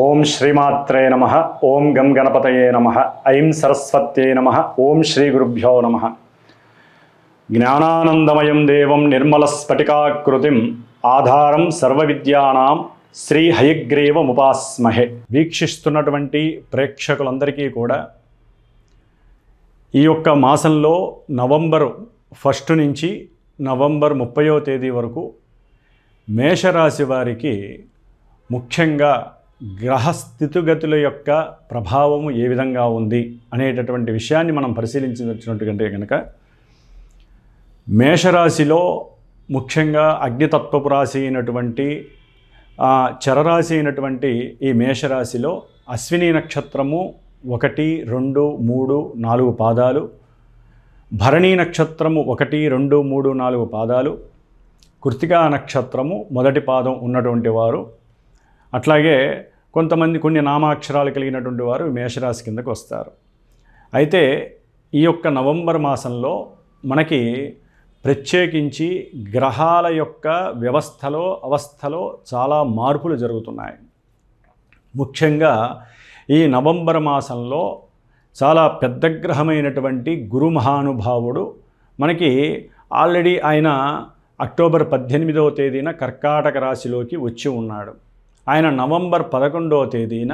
ఓం శ్రీమాత్రే నమ ఓం గం గణపతయే నమ ఐం సరస్వత్యే నమ ఓం శ్రీ గురుభ్యో నమ. జ్ఞానానందమయం దేవం నిర్మల స్ఫటికాకృతిం ఆధారం సర్వవిద్యానాం శ్రీ హయగ్రీవముపాస్మహే. వీక్షిస్తున్నటువంటి ప్రేక్షకులందరికీ కూడా ఈ యొక్క మాసంలో నవంబర్ ఫస్ట్ నుంచి నవంబర్ ముప్పయో తేదీ వరకు మేషరాశి వారికి ముఖ్యంగా గ్రహ స్థితిగతుల యొక్క ప్రభావము ఏ విధంగా ఉంది అనేటటువంటి విషయాన్ని మనం పరిశీలించినటువంటి కనుక మేషరాశిలో ముఖ్యంగా అగ్నితత్వపు రాశి అయినటువంటి చరరాశి అయినటువంటి ఈ మేషరాశిలో అశ్విని నక్షత్రము ఒకటి రెండు మూడు నాలుగు పాదాలు భరణీ నక్షత్రము ఒకటి రెండు మూడు నాలుగు పాదాలు కృతికా నక్షత్రము మొదటి పాదం ఉన్నటువంటి వారు అట్లాగే కొంతమంది కొన్ని నామాక్షరాలు కలిగినటువంటి వారు మేషరాశి కిందకు వస్తారు. అయితే ఈ యొక్క నవంబర్ మాసంలో మనకి ప్రత్యేకించి గ్రహాల యొక్క వ్యవస్థలో అవస్థలో చాలా మార్పులు జరుగుతున్నాయి. ముఖ్యంగా ఈ నవంబర్ మాసంలో చాలా పెద్ద గ్రహమైనటువంటి గురు మహానుభావుడు మనకి ఆల్రెడీ ఆయన అక్టోబర్ పద్దెనిమిదవ తేదీన కర్కాటక రాశిలోకి వచ్చి ఉన్నాడు. ఆయన నవంబర్ పదకొండవ తేదీన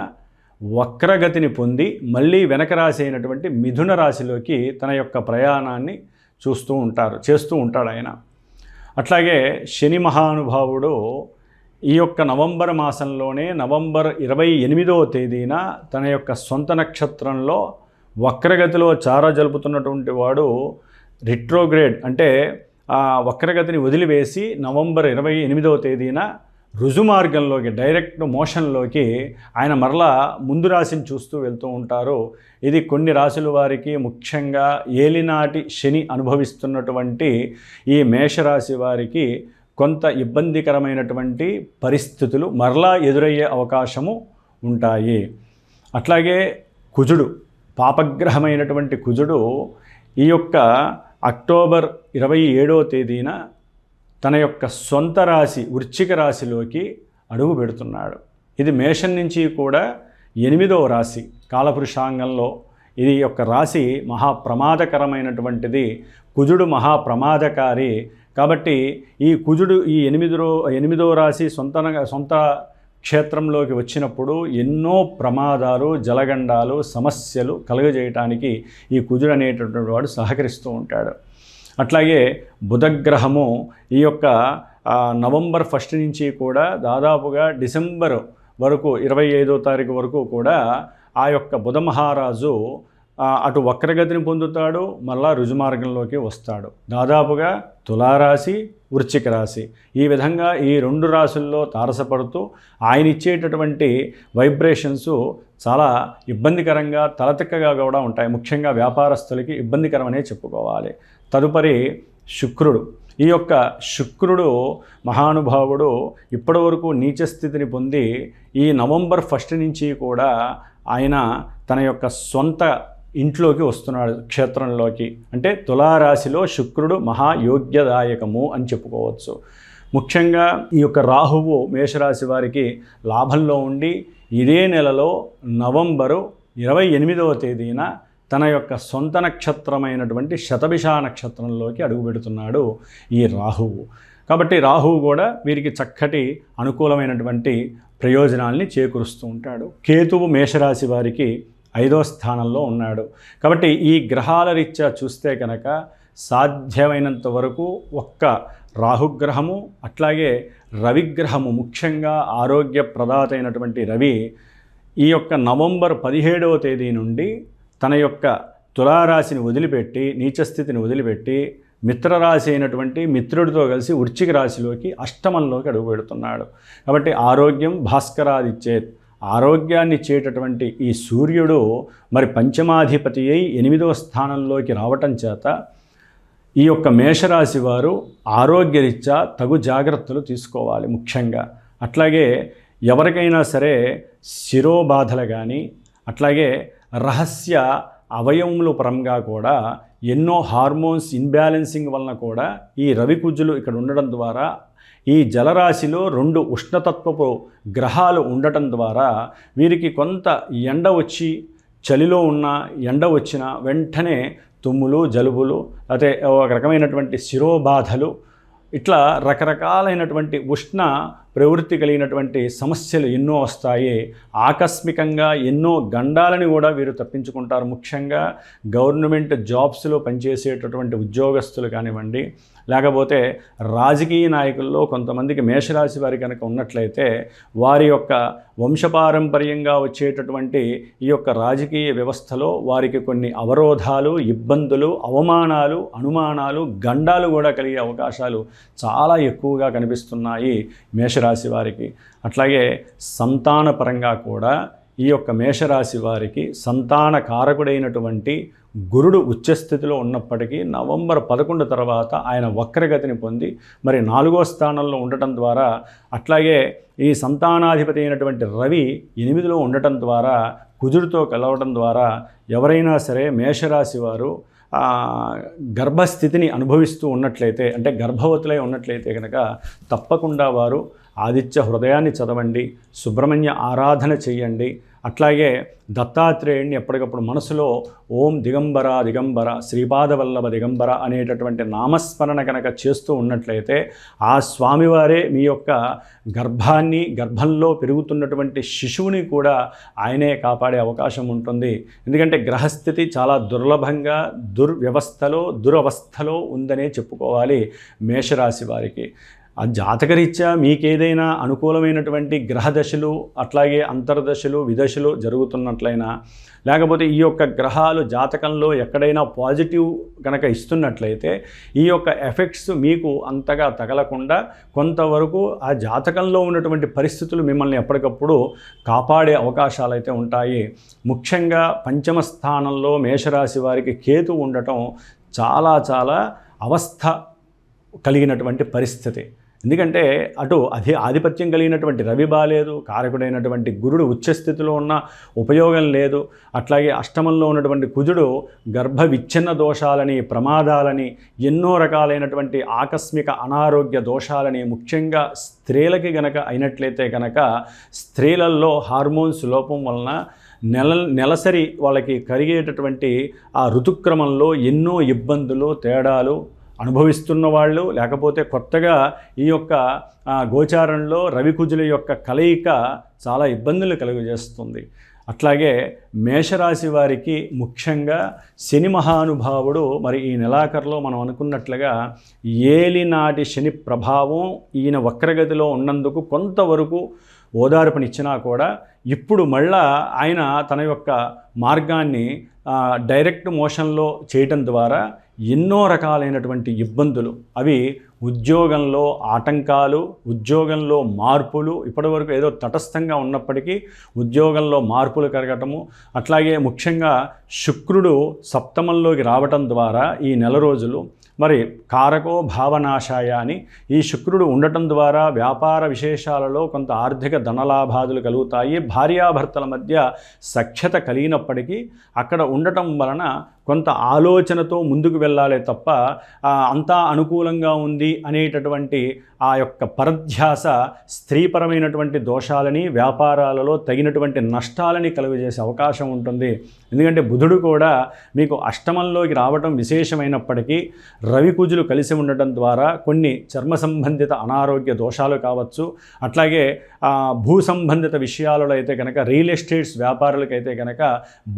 వక్రగతిని పొంది మళ్ళీ వెనక రాశి అయినటువంటి మిథున రాశిలోకి తన యొక్క ప్రయాణాన్ని చూస్తూ ఉంటారు చేస్తూ ఉంటాడు ఆయన. అట్లాగే శని మహానుభావుడు ఈ యొక్క నవంబర్ మాసంలోనే నవంబర్ ఇరవై ఎనిమిదవ తేదీన తన యొక్క సొంత నక్షత్రంలో వక్రగతిలో చార జలుపుతున్నటువంటి వాడు రిట్రోగ్రేడ్ అంటే ఆ వక్రగతిని వదిలివేసి నవంబర్ ఇరవై ఎనిమిదవ తేదీన రుజుమార్గంలోకి డైరెక్ట్ మోషన్లోకి ఆయన మరలా ముందు రాశిని చూస్తూ వెళ్తూ ఉంటారు. ఇది కొన్ని రాశుల వారికి ముఖ్యంగా ఏలినాటి శని అనుభవిస్తున్నటువంటి ఈ మేషరాశి వారికి కొంత ఇబ్బందికరమైనటువంటి పరిస్థితులు మరలా ఎదురయ్యే అవకాశము ఉంటాయి. అట్లాగే కుజుడు పాపగ్రహమైనటువంటి కుజుడు ఈ యొక్క అక్టోబర్ ఇరవై ఏడవ తేదీన తన యొక్క సొంత రాశి వృశ్చిక రాశిలోకి అడుగు పెడుతున్నాడు. ఇది మేషం నుంచి కూడా ఎనిమిదవ రాశి కాలపురుషాంగంలో. ఇది యొక్క రాశి మహాప్రమాదకరమైనటువంటిది కుజుడు మహాప్రమాదకారి. కాబట్టి ఈ కుజుడు ఈ ఎనిమిదో ఎనిమిదో రాశి సొంత సొంత క్షేత్రంలోకి వచ్చినప్పుడు ఎన్నో ప్రమాదాలు జలగండాలు సమస్యలు కలుగజేయటానికి ఈ కుజుడు అనేటటువంటి వాడు సహకరిస్తూ ఉంటాడు. అట్లాగే బుధగ్రహము ఈ యొక్క నవంబర్ ఫస్ట్ నుంచి కూడా దాదాపుగా డిసెంబర్ వరకు ఇరవై ఐదో తారీఖు వరకు కూడా ఆ యొక్క బుధ మహారాజు అటు వక్రగతిని పొందుతాడు మళ్ళా రుజుమార్గంలోకి వస్తాడు. దాదాపుగా తులారాశి వృశ్చిక రాశి. ఈ విధంగా ఈ రెండు రాశుల్లో తారసపడుతూ ఆయన ఇచ్చేటటువంటి వైబ్రేషన్స్ చాలా ఇబ్బందికరంగా తలతిక్కగా కూడా ఉంటాయి. ముఖ్యంగా వ్యాపారస్తులకి ఇబ్బందికరమనే చెప్పుకోవాలి. తదుపరి శుక్రుడు. ఈ యొక్క శుక్రుడు మహానుభావుడు ఇప్పటివరకు నీచ స్థితిని పొంది ఈ నవంబర్ ఫస్ట్ నుంచి కూడా ఆయన తన యొక్క సొంత ఇంట్లోకి వస్తున్నాడు క్షేత్రంలోకి. అంటే తులారాశిలో శుక్రుడు మహాయోగ్యదాయకము అని చెప్పుకోవచ్చు. ముఖ్యంగా ఈ యొక్క రాహువు మేషరాశి వారికి లాభంలో ఉండి ఇదే నెలలో నవంబరు ఇరవై ఎనిమిదవ తేదీన తన యొక్క సొంత నక్షత్రమైనటువంటి శతభిష నక్షత్రంలోకి అడుగుపెడుతున్నాడు ఈ రాహువు. కాబట్టి రాహువు కూడా వీరికి చక్కటి అనుకూలమైనటువంటి ప్రయోజనాల్ని చేకూరుస్తూ ఉంటాడు. కేతువు మేషరాశి వారికి ఐదో స్థానంలో ఉన్నాడు. కాబట్టి ఈ గ్రహాల రీత్యా చూస్తే కనుక సాధ్యమైనంత వరకు ఒక్క రాహుగ్రహము అట్లాగే రవిగ్రహము ముఖ్యంగా ఆరోగ్యప్రదాత అయినటువంటి రవి ఈ యొక్క నవంబర్ పదిహేడవ తేదీ నుండి తన యొక్క తులారాశిని వదిలిపెట్టి నీచస్థితిని వదిలిపెట్టి మిత్రరాశి అయినటువంటి మిత్రుడితో కలిసి ఉర్చిక రాశిలోకి అష్టమంలోకి అడుగుపెడుతున్నాడు. కాబట్టి ఆరోగ్యం భాస్కరాదిచ్చేత్. ఆరోగ్యాన్ని ఇచ్చేటటువంటి ఈ సూర్యుడు మరి పంచమాధిపతి అయి ఎనిమిదవ స్థానంలోకి రావటం చేత ఈ యొక్క మేషరాశి వారు ఆరోగ్యరీత్యా తగు జాగ్రత్తలు తీసుకోవాలి ముఖ్యంగా. అట్లాగే ఎవరికైనా సరే శిరోబాధలు కానీ అట్లాగే రహస్య అవయవముల పరంగా కూడా ఎన్నో హార్మోన్స్ ఇన్బ్యాలెన్సింగ్ వలన కూడా ఈ రవి కుజులు ఇక్కడ ఉండడం ద్వారా ఈ జలరాశిలో రెండు ఉష్ణతత్వపు గ్రహాలు ఉండటం ద్వారా వీరికి కొంత ఎండ వచ్చి చలిలో ఉన్న ఎండ వచ్చిన వెంటనే తుమ్ములు జలుబులు లేకపోతే ఒక రకమైనటువంటి శిరోబాధలు ఇట్లా రకరకాలైనటువంటి ఉష్ణ ప్రవృత్తి కలిగినటువంటి సమస్యలు ఎన్నో వస్తాయి. ఆకస్మికంగా ఎన్నో గండాలని కూడా వీరు తప్పించుకుంటారు. ముఖ్యంగా గవర్నమెంట్ జాబ్స్లో పనిచేసేటటువంటి ఉద్యోగస్తులు కానివ్వండి లేకపోతే రాజకీయ నాయకుల్లో కొంతమందికి మేషరాశి వారి కనుక ఉన్నట్లయితే వారి యొక్క వంశపారంపర్యంగా వచ్చేటటువంటి ఈ యొక్క రాజకీయ వ్యవస్థలో వారికి కొన్ని అవరోధాలు ఇబ్బందులు అవమానాలు అనుమానాలు గండాలు కూడా కలిగే అవకాశాలు చాలా ఎక్కువగా కనిపిస్తున్నాయి. మేషరాశి వారికి. అట్లాగే సంతానపరంగా కూడా ఈ యొక్క మేషరాశి వారికి సంతాన కారకుడైనటువంటి గురుడు ఉచ్చస్థితిలో ఉన్నప్పటికీ నవంబర్ పదకొండు తర్వాత ఆయన వక్రగతిని పొంది మరి నాలుగో స్థానంలో ఉండటం ద్వారా అట్లాగే ఈ సంతానాధిపతి అయినటువంటి రవి ఎనిమిదిలో ఉండటం ద్వారా కుజుడితో కలవడం ద్వారా ఎవరైనా సరే మేషరాశి వారు గర్భస్థితిని అనుభవిస్తూ ఉన్నట్లయితే అంటే గర్భవతులై ఉన్నట్లయితే కనుక తప్పకుండా వారు ఆదిత్య హృదయాన్ని చదవండి సుబ్రహ్మణ్య ఆరాధన చెయ్యండి అట్లాగే దత్తాత్రేయుణ్ణి ఎప్పటికప్పుడు మనసులో ఓం దిగంబర దిగంబర శ్రీపాదవల్లభ దిగంబర అనేటటువంటి నామస్మరణ కనుక చేస్తూ ఉన్నట్లయితే ఆ స్వామివారే మీ యొక్క గర్భాన్ని గర్భంలో పెరుగుతున్నటువంటి శిశువుని కూడా ఆయనే కాపాడే అవకాశం ఉంటుంది. ఎందుకంటే గ్రహస్థితి చాలా దుర్లభంగా దుర్వ్యవస్థలో దురవస్థలో ఉందనే చెప్పుకోవాలి మేషరాశి వారికి. ఆ జాతకరీత్యా మీకేదైనా అనుకూలమైనటువంటి గ్రహదశలు అట్లాగే అంతర్దశలు విదశలు జరుగుతున్నట్లయినా లేకపోతే ఈ యొక్క గ్రహాలు జాతకంలో ఎక్కడైనా పాజిటివ్ కనుక ఇస్తున్నట్లయితే ఈ యొక్క ఎఫెక్ట్స్ మీకు అంతగా తగలకుండా కొంతవరకు ఆ జాతకంలో ఉన్నటువంటి పరిస్థితులు మిమ్మల్ని ఎప్పటికప్పుడు కాపాడే అవకాశాలు అయితే ఉంటాయి. ముఖ్యంగా పంచమ స్థానంలో మేషరాశి వారికి కేతు ఉండటం చాలా చాలా అవస్థ కలిగినటువంటి పరిస్థితి. ఎందుకంటే అటు అధి ఆధిపత్యం కలిగినటువంటి రవి బాలేదు కారకుడైనటువంటి గురుడు ఉచ్చస్థితిలో ఉన్న ఉపయోగం లేదు. అట్లాగే అష్టమంలో ఉన్నటువంటి కుజుడు గర్భ విచ్ఛిన్న దోషాలని ప్రమాదాలని ఎన్నో రకాలైనటువంటి ఆకస్మిక అనారోగ్య దోషాలని ముఖ్యంగా స్త్రీలకి గనక అయినట్లయితే కనుక స్త్రీలలో హార్మోన్స్ లోపం వలన నెల నెలసరి వాళ్ళకి కరిగేటటువంటి ఆ ఋతుక్రమంలో ఎన్నో ఇబ్బందులు తేడాలు అనుభవిస్తున్న వాళ్ళు లేకపోతే కొత్తగా ఈ యొక్క గోచారంలో రవికుజుల యొక్క కలయిక చాలా ఇబ్బందులు కలుగజేస్తుంది. అట్లాగే మేషరాశి వారికి ముఖ్యంగా శని మహానుభావుడు మరి ఈ నెలాఖరులో మనం అనుకున్నట్లుగా ఏలినాటి శని ప్రభావం ఈయన వక్రగతిలో ఉన్నందుకు కొంతవరకు ఓదార్పునిచ్చినా కూడా ఇప్పుడు మళ్ళా ఆయన తన యొక్క మార్గాన్ని డైరెక్ట్ మోషన్లో చేయటం ద్వారా ఎన్నో రకాలైనటువంటి ఇబ్బందులు. అవి ఉద్యోగంలో ఆటంకాలు ఉద్యోగంలో మార్పులు ఇప్పటివరకు ఏదో తటస్థంగా ఉన్నప్పటికీ ఉద్యోగంలో మార్పులు కరగటము అట్లాగే ముఖ్యంగా శుక్రుడు సప్తమంలోకి రావటం ద్వారా ఈ నెల రోజులు మరి కారకో భావనాశాయ అని ఈ శుక్రుడు ఉండటం ద్వారా వ్యాపార విశేషాలలో కొంత ఆర్థిక ధనలాభాదులు కలుగుతాయి. భార్యాభర్తల మధ్య సఖ్యత కలిగినప్పటికీ అక్కడ ఉండటం వలన కొంత ఆలోచనతో ముందుకు వెళ్ళాలి తప్ప అంతా అనుకూలంగా ఉంది అనేటటువంటి ఆ యొక్క పరధ్యాస స్త్రీపరమైనటువంటి దోషాలని వ్యాపారాలలో తగినటువంటి నష్టాలని కలుగజేసే అవకాశం ఉంటుంది. ఎందుకంటే బుధుడు కూడా మీకు అష్టమంలోకి రావటం విశేషమైనప్పటికీ రవికుజులు కలిసి ఉండటం ద్వారా కొన్ని చర్మ సంబంధిత అనారోగ్య దోషాలు కావచ్చు. అట్లాగే భూ సంబంధిత విషయాలలో అయితే కనుక రియల్ ఎస్టేట్స్ వ్యాపారులకైతే కనుక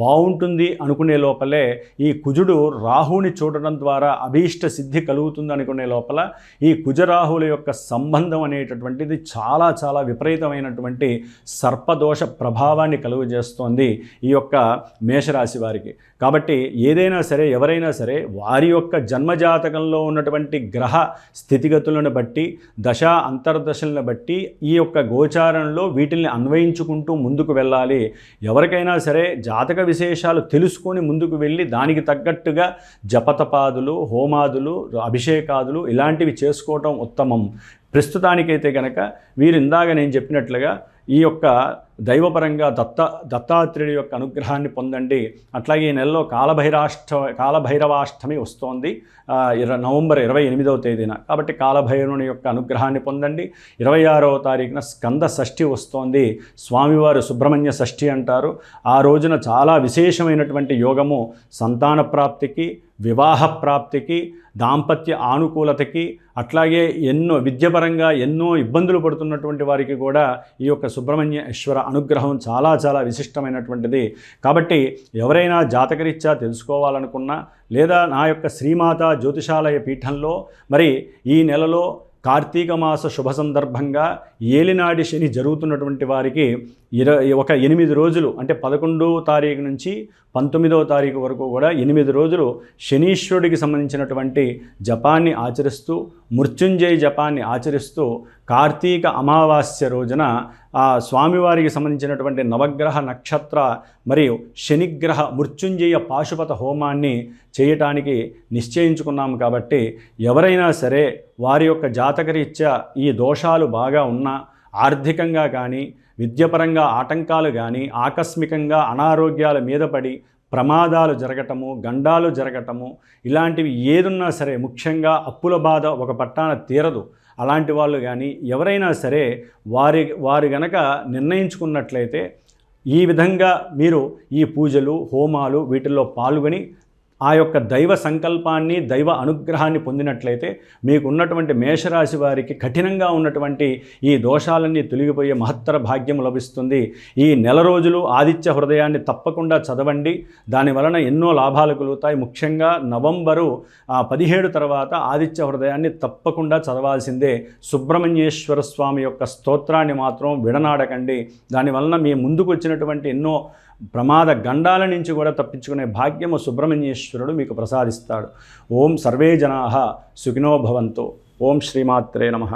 బాగుంటుంది అనుకునే లోపలే ఈ కుజుడు రాహుని చూడటం ద్వారా అభీష్ట సిద్ధి కలుగుతుంది అనుకునే లోపల ఈ కుజరాహుల యొక్క సంబంధం అనేటటువంటిది చాలా చాలా విపరీతమైనటువంటి సర్పదోష ప్రభావాన్ని కలుగజేస్తోంది ఈ యొక్క మేషరాశి వారికి. కాబట్టి ఏదైనా సరే ఎవరైనా సరే వారి యొక్క జన్మజాతకంలో ఉన్నటువంటి గ్రహ స్థితిగతులను బట్టి దశ అంతర్దశలను బట్టి ఈ యొక్క గోచారంలో వీటిని అన్వయించుకుంటూ ముందుకు వెళ్ళాలి. ఎవరికైనా సరే జాతక విశేషాలు తెలుసుకొని ముందుకు వెళ్ళి దానికి తగ్గట్టుగా జపతపాదులు హోమాదులు అభిషేకాదులు ఇలాంటివి చేసుకోవటం ఉత్తమం. ప్రస్తుతానికైతే కనుక వీరు ఇందాక నేను చెప్పినట్లుగా ఈ యొక్క దైవపరంగా దత్త దత్తాత్రేయుడి యొక్క అనుగ్రహాన్ని పొందండి. అట్లాగే ఈ నెలలో కాలభైరాష్ట కాలభైరవాష్టమి వస్తోంది. ఇర నవంబర్ ఇరవై ఎనిమిదవ తేదీన. కాబట్టి కాలభైరవుని యొక్క అనుగ్రహాన్ని పొందండి. ఇరవై ఆరవ తారీఖున స్కంద షష్ఠి వస్తోంది. స్వామివారు సుబ్రహ్మణ్య షష్ఠి అంటారు. ఆ రోజున చాలా విశేషమైనటువంటి యోగము సంతాన ప్రాప్తికి వివాహ ప్రాప్తికి దాంపత్య ఆనుకూలతకి అట్లాగే ఎన్నో విద్యపరంగా ఎన్నో ఇబ్బందులు పడుతున్నటువంటి వారికి కూడా ఈ యొక్క సుబ్రహ్మణ్యేశ్వర అనుగ్రహం చాలా చాలా విశిష్టమైనటువంటిది. కాబట్టి ఎవరైనా జాతకరీత్యా తెలుసుకోవాలనుకున్నా లేదా నా యొక్క శ్రీమాత జ్యోతిషాలయ పీఠంలో మరి ఈ నెలలో కార్తీక మాస శుభ సందర్భంగా ఏలినాడి శని జరుగుతున్నటువంటి వారికి ఇర ఒక ఎనిమిది రోజులు అంటే పదకొండవ తారీఖు నుంచి పంతొమ్మిదవ తారీఖు వరకు కూడా ఎనిమిది రోజులు శనీశ్వరుడికి సంబంధించినటువంటి జపాన్ని ఆచరిస్తూ మృత్యుంజయ జపాన్ని ఆచరిస్తూ కార్తీక అమావాస్య రోజున ఆ స్వామివారికి సంబంధించినటువంటి నవగ్రహ నక్షత్ర మరియు శనిగ్రహ మృత్యుంజయ పాశుపత హోమాన్ని చేయటానికి నిశ్చయించుకున్నాము కాబట్టి ఎవరైనా సరే వారి యొక్క జాతకరీత్యా ఈ దోషాలు బాగా ఉన్నా ఆర్థికంగా కానీ విద్యపరంగా ఆటంకాలు కానీ ఆకస్మికంగా అనారోగ్యాల మీద పడి ప్రమాదాలు జరగటము గండాలు జరగటము ఇలాంటివి ఏదున్నా సరే ముఖ్యంగా అప్పుల బాధ ఒక పట్టాన తీరదు. అలాంటి వాళ్ళు కానీ ఎవరైనా సరే వారి వారు గనక నిర్ణయించుకున్నట్లయితే ఈ విధంగా మీరు ఈ పూజలు హోమాలు వీటిల్లో పాల్గొని ఆ యొక్క దైవ సంకల్పాన్ని దైవ అనుగ్రహాన్ని పొందినట్లయితే మీకు ఉన్నటువంటి మేషరాశి వారికి కఠినంగా ఉన్నటువంటి ఈ దోషాలన్నీ తొలగిపోయే మహత్తర భాగ్యం లభిస్తుంది. ఈ నెల రోజులు ఆదిత్య హృదయాన్ని తప్పకుండా చదవండి. దాని వలన ఎన్నో లాభాలు కలుగుతాయి. ముఖ్యంగా నవంబరు పదిహేడు తర్వాత ఆదిత్య హృదయాన్ని తప్పకుండా చదవాల్సిందే. సుబ్రహ్మణ్యేశ్వర స్వామి యొక్క స్తోత్రాన్ని మాత్రం విడనాడకండి. దానివలన మీ ముందుకు వచ్చినటువంటి ఎన్నో ప్రమాద గండాల నుంచి కూడా తప్పించుకునే భాగ్యము సుబ్రహ్మణ్యేశ్వరుడు మీకు ప్రసాదిస్తాడు. ఓం సర్వే జనా సుఖినో భవంతో. ఓం శ్రీమాత్రే నమ.